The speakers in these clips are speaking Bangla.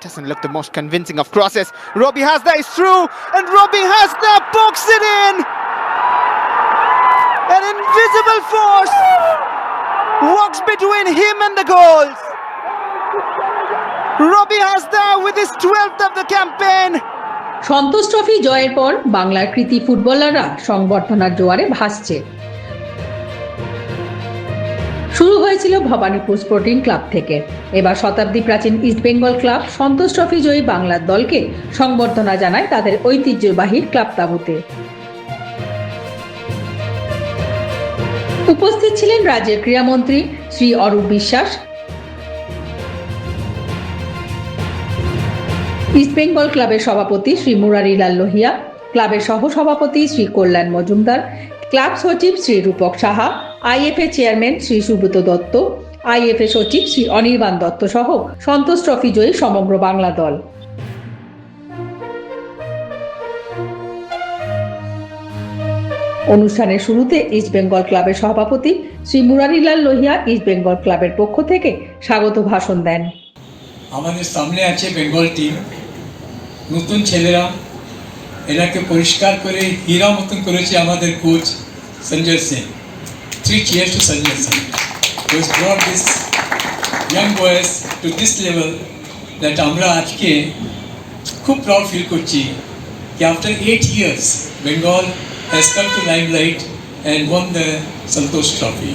Doesn't look the most convincing of crosses. Robbie has that, it's through, and Robbie has that, box it in! An invisible force walks between him and the goals. Has that with his 12th of the campaign. Santosh trophy জয়ের পর বাংলার কৃতি ফুটবলাররা সংবর্ধনার জোয়ারে ভাসছে শুরু হয়েছিল ভবানীপুর স্পোর্টিং ক্লাব থেকে। এবার শতাব্দী প্রাচীন East Bengal club Santosh trophy জয়ী বাংলার দলকে সংবর্ধনা জানায় তাদের ঐতিহ্যবাহী ক্লাব তাবুতে। উপস্থিত ছিলেন রাজ্যের ক্রীড়ামন্ত্রী শ্রী অরূপ বিশ্বাস। ইস্টবেঙ্গল ক্লাবের সভাপতি শ্রী মুরারিলাল লোহিয়া ক্লাবের সহসভাপতি শ্রী কল্যাণ মজুমদার ক্লাব সচিব Shri Rupak Saha, IFA chairman Shri Subrata Dutta, IFA সচিব শ্রী অনির্বাণ দত্ত সহ সন্তোষ ট্রফি জয়ী সমগ্র বাংলা দল। অনুষ্ঠানের শুরুতে ইস্টবেঙ্গল ক্লাবের সভাপতি শ্রী মুরারিলাল লোহিয়া ইস্টবেঙ্গল ক্লাবের পক্ষ থেকে স্বাগত ভাষণ দেন। আমাদের সামনে আছে বেঙ্গল টিম। নতুন ছেলেরা এনাকে পরিষ্কার করে, হীরা মতন করেছে আমাদের coach. Sanjay Singh three cheers to Sanjay Singh was brought this young boys to this level that আমরা আজকে খুব প্রাউড ফিল করছি কি after eight years Bengal has come to limelight and won the Santosh trophy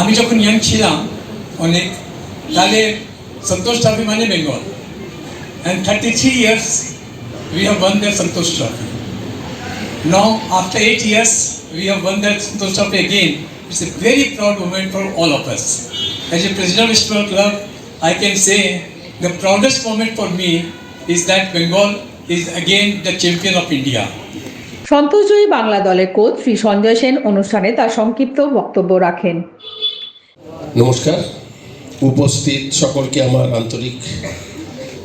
আমি যখন ইয়াং ছিলাম অনেক তাহলে সন্তোষ ট্রফি মানে Bengal and thirty three years we have won the Santosh trophy Now, after eight years, we have won that Santosh Trophy again. It's a very proud moment for all of us. As a president of Sports Club, I can say the proudest moment for me is that Bengal is again the champion of India. সন্তোষজয়ী বাংলা দলের কোচ শ্রী সঞ্জয় সেন অনুষ্ঠানে তার সংক্ষিপ্ত বক্তব্য রাখেন নমস্কার উপস্থিত সকলকে আমার আন্তরিক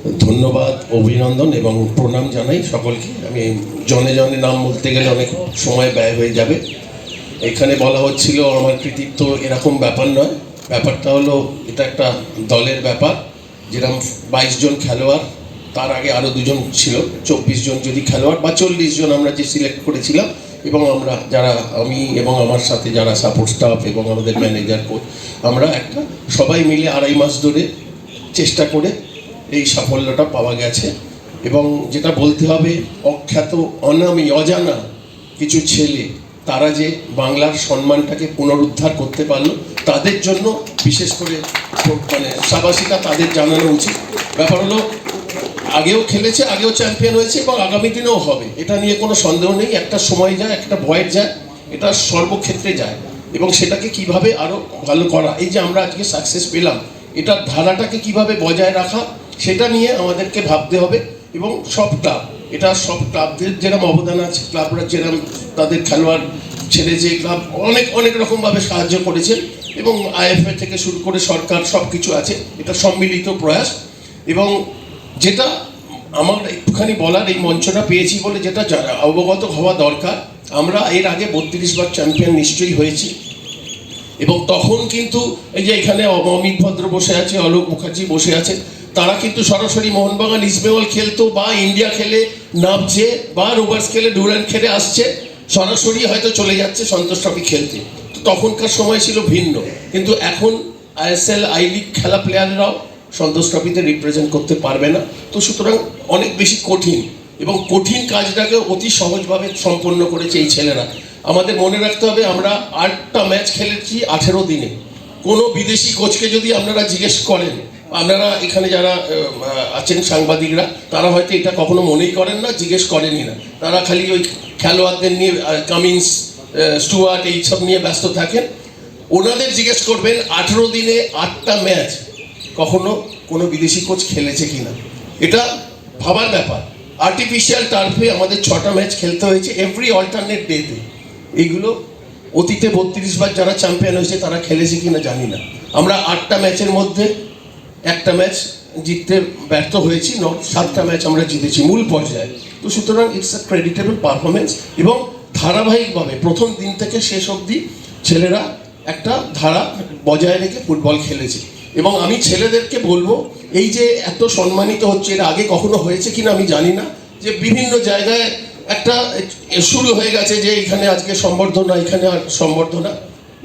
ধন্যবাদ, অভিনন্দন এবং প্রণাম জানাই সকলকে। আমি জনে জনে নাম বলতে গেলে অনেক সময় ব্যয় হয়ে যাবে। এখানে বলা হচ্ছিল আমার কৃতিত্ব এরকম ব্যাপার নয়। ব্যাপারটা হলো, এটা একটা দলের ব্যাপার। যেরকম বাইশ জন খেলোয়াড়, তার আগে আরও দুজন ছিল। চব্বিশ জন যদি খেলোয়াড় বা চল্লিশ জন আমরা যে সিলেক্ট করেছিলাম, এবং আমরা যারা, আমি এবং আমার সাথে যারা সাপোর্ট স্টাফ এবং আমাদের ম্যানেজার কোচ আমরা একটা সবাই মিলে আড়াই মাস ধরে চেষ্টা করে এই সাফল্যটা পাওয়া গেছে। এবং যেটা বলতে হবে, অখ্যাত অনামী, অজানা কিছু ছেলে, তারা যে বাংলার সম্মানটাকে পুনরুদ্ধার করতে পারল, তাদের জন্য বিশেষ করে মানে সাবাসিকা তাদের জানানো উচিত। ব্যাপার হলো, আগেও খেলেছে, আগেও চ্যাম্পিয়ন হয়েছে এবং আগামী দিনেও হবে। এটা নিয়ে কোনো সন্দেহ নেই, একটা সময় যায়, একটা ভয়ের যায়, এটা সর্বক্ষেত্রে যায়। এবং সেটাকে কীভাবে আরও ভালো করা, এই যে আমরা আজকে সাকসেস পেলাম, এটার ধারাটাকে কীভাবে বজায় রাখা সেটা নিয়ে আমাদেরকে ভাবতে হবে এবং সব ক্লাব, এটা সব ক্লাবদের যেরকম অবদান আছে, ক্লাবরা যেরকম তাদের খেলোয়াড় ছেড়ে যে ক্লাব, অনেক অনেক রকমভাবে সাহায্য করেছেন এবং আইএফএ থেকে শুরু করে সরকার সব কিছু আছে, এটা সম্মিলিত প্রয়াস এবং যেটা আমার একটুখানি বলার এই মঞ্চটা পেয়েছি বলে যেটা অবগত হওয়া দরকার, আমরা এর আগে বত্রিশ বার চ্যাম্পিয়ন নিশ্চয়ই হয়েছি এবং তখন কিন্তু এই যে এখানে অমিত ভদ্র বসে আছে, অলোক মুখার্জি বসে আছে তারা কিন্তু সরাসরি মোহনবাগান ইস্টবেঙ্গল খেলতো বা ইন্ডিয়া খেলে নামছে বা রোভার্স খেলে ডুরান্ট খেলে আসছে, সরাসরি হয়তো চলে যাচ্ছে সন্তোষ ট্রফি খেলতে। তো তখনকার সময় ছিল ভিন্ন। কিন্তু এখন আইএসএল আই লিগ খেলা প্লেয়াররাও সন্তোষ ট্রফিতে রিপ্রেজেন্ট করতে পারবে না। তো সুতরাং অনেক বেশি কঠিন এবং কঠিন কাজটাকে অতি সহজভাবে সম্পন্ন করেছে এই ছেলেরা। আমাদের মনে রাখতে হবে, আমরা আটটা ম্যাচ খেলেছি আঠেরো দিনে। কোনো বিদেশি কোচকে যদি আপনারা জিজ্ঞেস করেন আপনারা এখানে যারা আছেন সাংবাদিকরা, তারা হয়তো এটা কখনো মনেই করেন না, জিজ্ঞেস করেনই না। তারা খালি ওই খেলোয়াড়দের নিয়ে কামিন্স স্টুয়ার্ট এইসব নিয়ে ব্যস্ত থাকেন। ওনাদের জিজ্ঞেস করবেন, আঠেরো দিনে আটটা ম্যাচ কখনো কোনো বিদেশি কোচ খেলেছে কি না এটা ভাবার ব্যাপার। আর্টিফিশিয়াল টার্ফে আমাদের ছটা ম্যাচ খেলতে হয়েছে এভরি অল্টারনেট ডেতে এইগুলো অতীতে বত্রিশ বার যারা চ্যাম্পিয়ন হয়েছে, তারা খেলেছে কি না জানি না। আমরা আটটা ম্যাচের মধ্যে একটা ম্যাচ জিততে ব্যর্থ হয়েছি ন সাতটা ম্যাচ আমরা জিতেছি মূল পর্যায়ে। তো সুতরাং ইটস আ ক্রেডিটেবল পারফরমেন্স এবং ধারাবাহিকভাবে প্রথম দিন থেকে শেষ অবধি ছেলেরা একটা ধারা বজায় রেখে ফুটবল খেলেছে। এবং আমি ছেলেদেরকে বলব, এই যে এত সম্মানিত হচ্ছে, এর আগে কখনো হয়েছে কিনা আমি জানি না, যে বিভিন্ন জায়গায় একটা শুরু হয়ে গেছে যে এখানে আজকে সম্বর্ধনা, এখানে সম্বর্ধনা।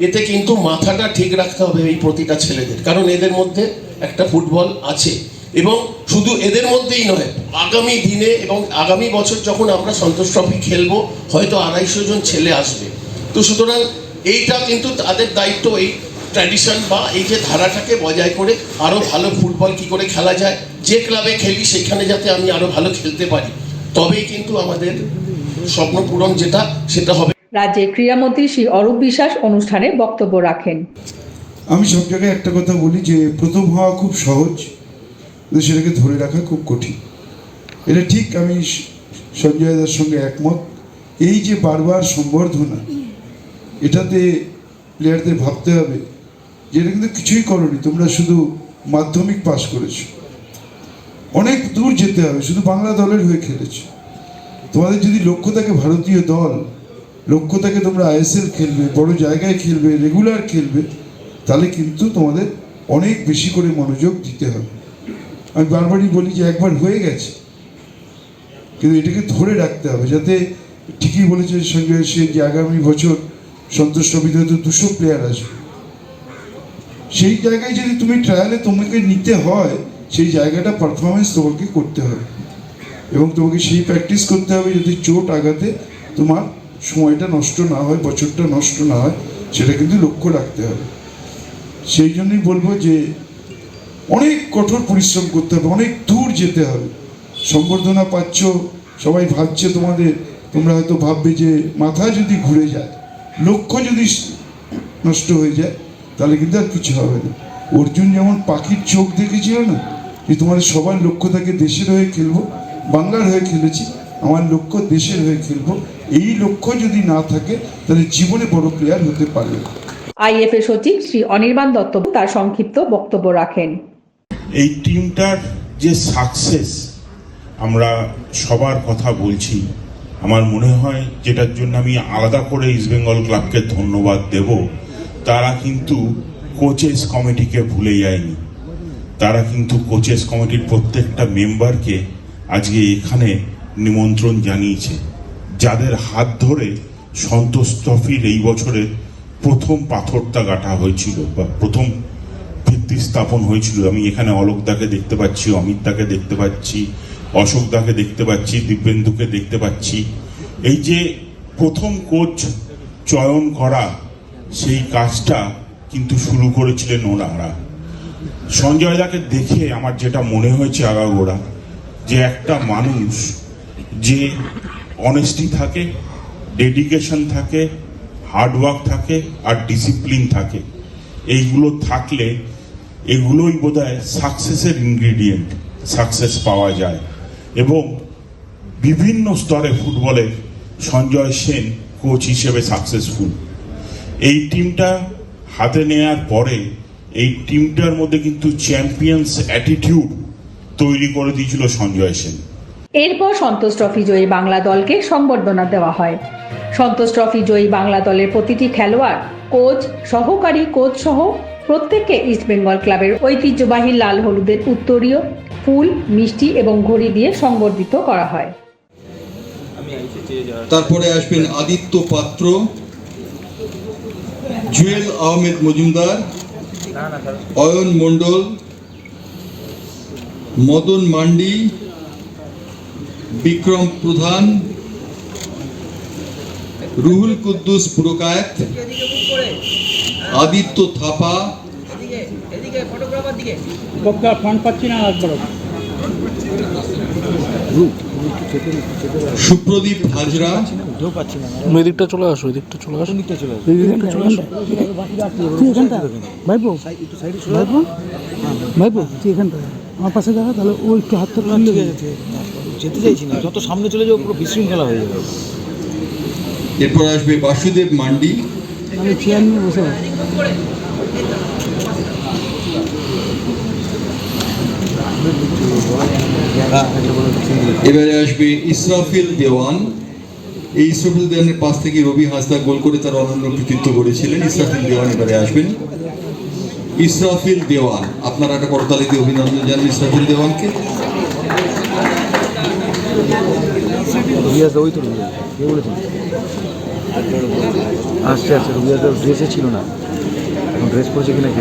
এতে কিন্তু মাথাটা ঠিক রাখতে হবে এই প্রতিটা ছেলেদের। কারণ এদের মধ্যে একটা ফুটবল আছে। এবং শুধু এদের মধ্যেই নয়, আগামী দিনে এবং আগামী বছর যখন আমরা সন্তোষ ট্রফি খেলব, হয়তো আড়াইশো জন ছেলে আসবে। তো সুতরাং এইটা কিন্তু তাদের দায়িত্ব, এই ট্র্যাডিশন বা এই যে ধারাটাকে বজায় করে আরও ভালো ফুটবল কি করে খেলা যায়, যে ক্লাবে খেলি সেখানে যাতে আমি আরও ভালো খেলতে পারি। তবেই কিন্তু আমাদের স্বপ্ন পূরণ যেটা, সেটা হবে রাজ্যের ক্রীড়ামন্ত্রী শ্রী অরূপ বিশ্বাস অনুষ্ঠানে বক্তব্য রাখেন। আমি সব জায়গায় একটা কথা বলি যে প্রথম হওয়া খুব সহজ সেটাকে ধরে রাখা খুব কঠিন। এটা ঠিক আমি সঞ্জয় দার সঙ্গে একমত। এই যে বারবার সম্বর্ধনা, এটাতে প্লেয়ারদের ভাবতে হবে যে এটা কিন্তু কিছুই করনি, তোমরা শুধু মাধ্যমিক পাস করেছ। অনেক দূর যেতে হবে, শুধু বাংলা দলের হয়ে খেলেছো। তোমাদের যদি লক্ষ্য থাকে ভারতীয় দল লক্ষ্য থাকে তোমরা আইএসএল খেলবে, বড় জায়গায় খেলবে রেগুলার খেলবে, তাহলে কিন্তু তোমাদের অনেক বেশি করে মনোযোগ দিতে হবে। আমি বারবারই বলি যে একবার হয়ে গেছে, কিন্তু এটাকে ধরে রাখতে হবে, যাতে ঠিকই বলেছে সঞ্জয় সে যে আগামী বছর সন্তোষ ট্রফিতে হয়তো দুশো প্লেয়ার আসবে। সেই জায়গায় যদি তুমি ট্রায়ালে তোমাকে নিতে হয়, সেই জায়গাটা পারফরমেন্স তোমাকে করতে হবে। এবং তোমাকে সেই প্র্যাকটিস করতে হবে যদি চোট আঘাতে তোমার সময়টা নষ্ট না হয়, বছরটা নষ্ট না হয়, সেটা কিন্তু লক্ষ্য রাখতে হবে। সেই জন্যই বলব যে অনেক কঠোর পরিশ্রম করতে হবে, অনেক দূর যেতে হবে। সম্বর্ধনা পাচ্ছ, সবাই ভাবছে তোমাদের, তোমরা হয়তো ভাববে যে মাথা যদি ঘুরে যায়, লক্ষ্য যদি নষ্ট হয়ে যায়, তাহলে কিন্তু আর কিছু হবে না। অর্জুন যেমন পাখির চোখ দেখেছিল না, যে তোমাদের সবার লক্ষ্য থাকে দেশের হয়ে খেলব, বাংলার হয়ে খেলেছি, আমার লক্ষ্য দেশের হয়ে খেলব এই লক্ষ্য যদি না থাকে তাহলে জীবনে বড় প্লেয়ার হতে পারবে। আইএফএ সচিব শ্রী অনির্বাণ দত্ত তার সংক্ষিপ্ত বক্তব্য রাখেন। এই টিমটার যে সাকসেস আমরা সবার কথা বলছি। আমার মনে হয় যেটার জন্য আমি আলাদা করে ইস্টবেঙ্গল ক্লাবকে ধন্যবাদ দেব তারা কিন্তু কোচেস কমিটিকে ভুলে যায়নি। তারা কিন্তু কোচেস কমিটির প্রত্যেকটা মেম্বারকে আজকে এখানে নিমন্ত্রণ জানিয়েছে। যাদের হাত ধরে সন্তোষ ট্রফির এই বছরে প্রথম পাথরটা গাঁথা হয়েছিল বা প্রথম ভিত্তি স্থাপন হয়েছিল। আমি এখানে অলোক দাকে দেখতে পাচ্ছি অমিত দাকে দেখতে পাচ্ছি অশোক দাকে দেখতে পাচ্ছি, দিব্যেন্দুকে দেখতে পাচ্ছি। এই যে প্রথম কোচ চয়ন করা, সেই কাজটা কিন্তু শুরু করেছিলেন ওনারা। সঞ্জয় দাকে দেখে আমার যেটা মনে হয়েছে আগাগোড়া, যে একটা মানুষ যে অনেস্টি থাকে ডেডিকেশন থাকে হার্ডওয়ার্ক থাকে আর ডিসিপ্লিন থাকে। এইগুলো থাকলে এগুলোই বোধ হয় সাকসেসের ইনগ্রিডিয়েন্ট সাকসেস পাওয়া যায়। এবং বিভিন্ন স্তরে ফুটবলে সঞ্জয় সেন কোচ হিসেবে সাকসেসফুল এই টিমটা হাতে নেয়ার পরে এই টিমটার মধ্যে কিন্তু চ্যাম্পিয়ন্স অ্যাটিটিউড তৈরি করে দিয়েছিল সঞ্জয় সেন। এরপর সন্তোষ ট্রফি জয়ী বাংলা দলকে সংবর্ধনা দেওয়া হয়। সন্তোষ ট্রফি জয়ী বাংলা দলের প্রতিটি খেলোয়াড় কোচ সহকারী কোচ সহ প্রত্যেককে ইস্টবেঙ্গল ক্লাবের ঐতিহ্যবাহী লাল হলুদের উত্তরীয় ফুল মিষ্টি এবং ঘড়ি দিয়ে সংবর্ধিত করা হয়। তারপরে আসবেন আদিত্য পাত্র জুয়েল আহমেদ মজুমদার অয়ন মণ্ডল মদন মান্ডি বিক্রম প্রধান রুহুল কুদ্দুস পুরকায়েত আদিত্য থাপা সুপ্রদীপ হাজরা। তুমি এদিকটা চলে আসো এদিকটা চলে আসো। এদিকটা চলে আসো। এদিকটা চলে আসো। তুই এখানটা ভাইপো ভাইপো? ভাইপো তুই এখানটা আমার পাশে দেখা তাহলে ও একটু হাত ধরে যেতে চাইছি না যত সামনে চলে যাব পুরো বিশৃঙ্খলা হয়ে যাবে। এরপর আসবে বাসুদেব মান্ডি। আমি চেয়ার নিয়ে বসে এবারে আসবে ইসরাফিল দেওয়ান। এই ইসরাফিল দেওয়ানের পাশ থেকে রবি হাসদা গোল করে তার অনন্য কৃতিত্ব করেছিলেন ইসরাফিল দেওয়ান এবারে আসবেন। ইসরাফিল দেওয়ান আপনারা একটা করতালি দিয়ে অভিনন্দন জানান ইসরাফিল দেওয়ানকে। রুবিয়াস ওই তো রুবিয়াস কে বলেছেন আসছে আসছে রুবিয়াস ড্রেসে ছিল না। এখন ড্রেস পরেছে কিনা কে।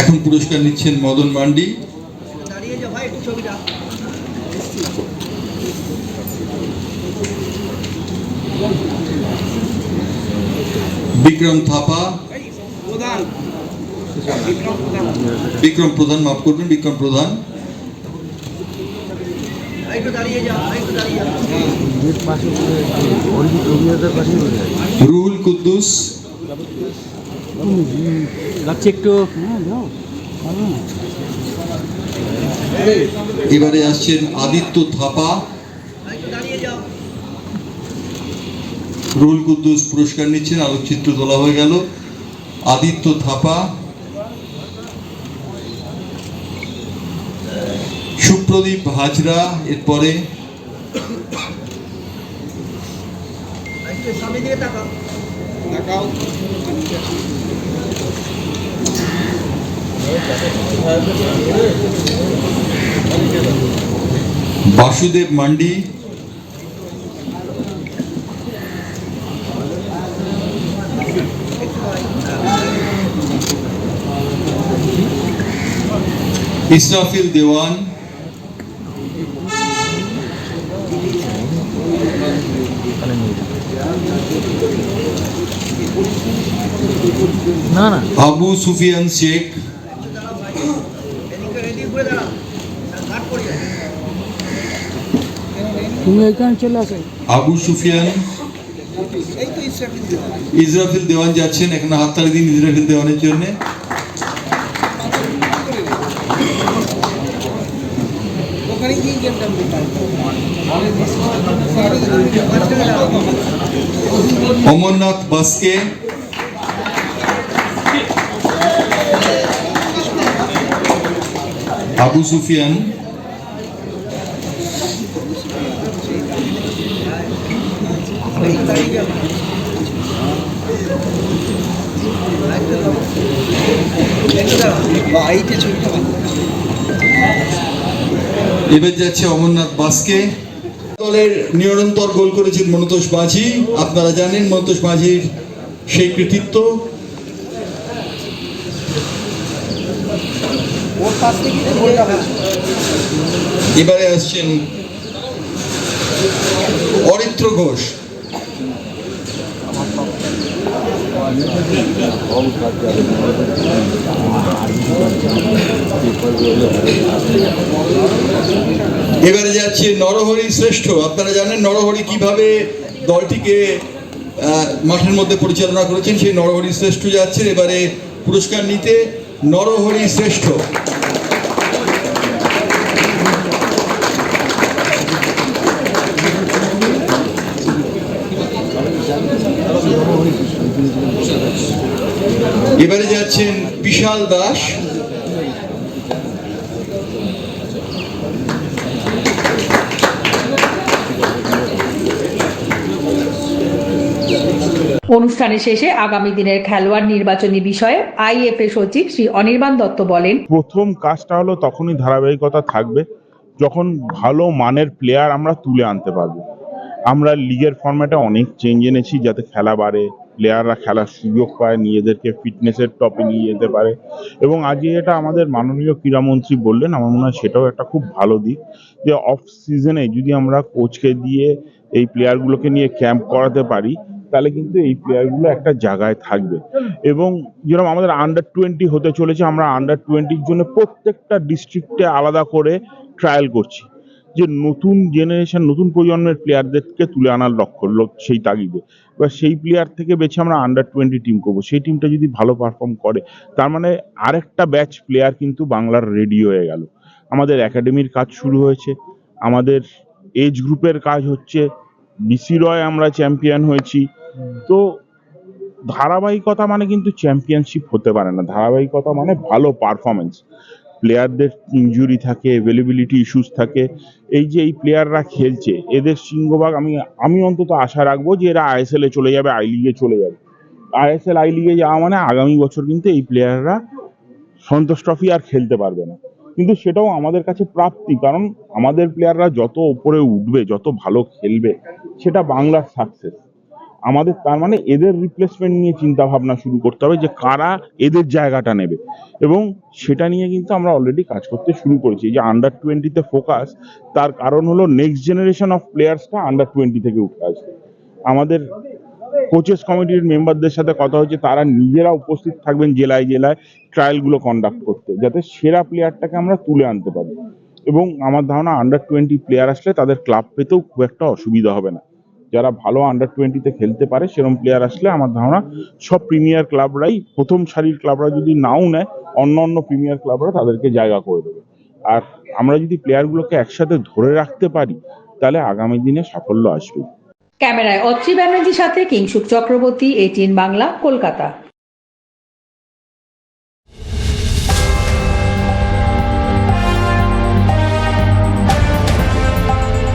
এখন পুরস্কার নিচ্ছেন মদন মান্ডি। বিক্রম থাপা। বিক্রম প্রধান, মাফ করবেন, বিক্রম প্রধান এর পাশে অরিজিৎ রুবিয়াসের পাশেই হয়ে যায় রুহুল কুদ্দুস। লাগছে একটু হ্যাঁ এবারে আসছেন আদিত্য থাপা। রুল কুদ্দুস পুরস্কার নিচ্ছেন আলোকচিত্র তোলা হয়ে গেল। আদিত্য থাপা। সুপ্রদীপ হাজরা এরপরে বাসুদেব মান্ডি ইসরাফিল দেওয়ান না না। আবু সুফিয়ান শেখ। তুমি এখানে চলে আসো। আবু সুফিয়ান। ইসরাফিল দেওয়ান যাচ্ছেন এখানে হাততালি দিন ইসরাফিল দেওয়ানের জন্য। অমরনাথ বাসকে আবু সুফিয়ান। এবার যাচ্ছে অমরনাথ বাসকে। দলের নিরন্তর গোল করেছেন মনতোষ মাঝি। আপনারা জানেন মনতোষ মাঝির সেই কৃতিত্ব। এবারে আসছেন অরিত্র ঘোষ। এবারে যাচ্ছে নরহরি শ্রেষ্ঠ। আপনারা জানেন নরহরি কীভাবে দলটিকে মাঠের মধ্যে পরিচালনা করেছেন, সেই নরহরি শ্রেষ্ঠ যাচ্ছেন। এবারে পুরস্কার নিতে নরহরি শ্রেষ্ঠ। এবারে যাচ্ছেন বিশাল দাস। অনুষ্ঠানে শেষে আগামী দিনের খেলোয়াড় নির্বাচনী বিষয়ে আইএফএ সচিব শ্রী অনির্বাণ দত্ত বলেন, প্রথম কাজটা হলো তখনই ধারাবাহিকতা থাকবে যখন ভালো মানের প্লেয়ার আমরা তুলে আনতে পারব। আমরা লিগের ফরম্যাটে অনেক চেঞ্জ এনেছি যাতে খেলা বাড়ে প্লেয়াররা খেলার সুযোগ পায়, নিজেদেরকে ফিটনেসের টপে নিয়ে যেতে পারে এবং আজকে এটা আমাদের মাননীয় ক্রীড়ামন্ত্রী বললেন, আমার মনে হয় সেটাও একটা খুব ভালো দিক যে অফ সিজনে যদি আমরা কোচকে দিয়ে এই প্লেয়ারগুলোকে নিয়ে ক্যাম্প করাতে পারি তাহলে কিন্তু এই প্লেয়ারগুলো একটা জায়গায় থাকবে। এবং যেরকম আমাদের আন্ডার টোয়েন্টি হতে চলেছে, আমরা আন্ডার টোয়েন্টির জন্য প্রত্যেকটা ডিস্ট্রিক্টে আলাদা করে ট্রায়াল করছি। যে নতুন জেনারেশন নতুন প্রজন্মের প্লেয়ারদেরকে তুলে আনার লক্ষ্য সেই তাগিদে। এবার সেই প্লেয়ার থেকে বেছে আমরা আন্ডার টোয়েন্টি টিম করব। সেই টিমটা যদি ভালো পারফর্ম করে, তার মানে আরেকটা ব্যাচ প্লেয়ার কিন্তু বাংলার রেডি হয়ে গেল। আমাদের একাডেমির কাজ শুরু হয়েছে, আমাদের এজ গ্রুপের কাজ হচ্ছে বিসি রয় আমরা চ্যাম্পিয়ন হয়েছি। তো ধারাবাহিকতা মানে কিন্তু চ্যাম্পিয়নশিপ হতে পারে না। ধারাবাহিকতা মানে ভালো পারফরমেন্স প্লেয়ারদের ইনজুরি থাকে অ্যাভেলেবিলিটি ইস্যুস থাকে। এই যে এই প্লেয়াররা খেলছে, এদের সিংহভাগ আমি আমি অন্তত আশা রাখব যে এরা আইএসএল এ চলে যাবে আই লিগে চলে যাবে। আইএসএল আই লিগে যাওয়া মানে আগামী বছর কিন্তু এই প্লেয়াররা সন্তোষ ট্রফি আর খেলতে পারবে না। কিন্তু সেটাও আমাদের কাছে প্রাপ্তি। কারণ আমাদের প্লেয়াররা যত ওপরে উঠবে, যত ভালো খেলবে, সেটা বাংলার সাকসেস আমাদের তার মানে এদের রিপ্লেসমেন্ট নিয়ে চিন্তা ভাবনা শুরু করতে হবে যে কারা এদের জায়গাটা নেবে। এবং সেটা নিয়ে কিন্তু আমরা অলরেডি কাজ করতে শুরু করেছি। যে আন্ডার টোয়েন্টিতে ফোকাস তার কারণ হলো নেক্সট জেনারেশন অফ প্লেয়ার্সটা আন্ডার টোয়েন্টি থেকে উঠে আসবে। আমাদের কোচেস কমিটির মেম্বারদের সাথে কথা হচ্ছে, তারা নিজেরা উপস্থিত থাকবেন জেলায় জেলায় ট্রায়ালগুলো কন্ডাক্ট করতে, যাতে সেরা প্লেয়ারটাকে আমরা তুলে আনতে পারি। এবং আমার ধারণা আন্ডার টোয়েন্টি প্লেয়ার আসলে তাদের ক্লাব পেতেও খুব একটা অসুবিধা হবে না। যারা ভালো আন্ডার টোয়েন্টিতে খেলতে পারে সেরকম প্লেয়ার আসলে আমার ধারণা সব প্রিমিয়ার ক্লাবরাই প্রথম সারির ক্লাবরা যদি নাও নেয়, অন্য অন্য প্রিমিয়ার ক্লাবরা তাদেরকে জায়গা করে দেবে। আর আমরা যদি প্লেয়ারগুলোকে একসাথে ধরে রাখতে পারি, তাহলে আগামী দিনে সাফল্য আসবে ক্যামেরায় অত্রি ব্যানার্জির সাথে কিংসুক চক্রবর্তী এটিএন বাংলা কলকাতা।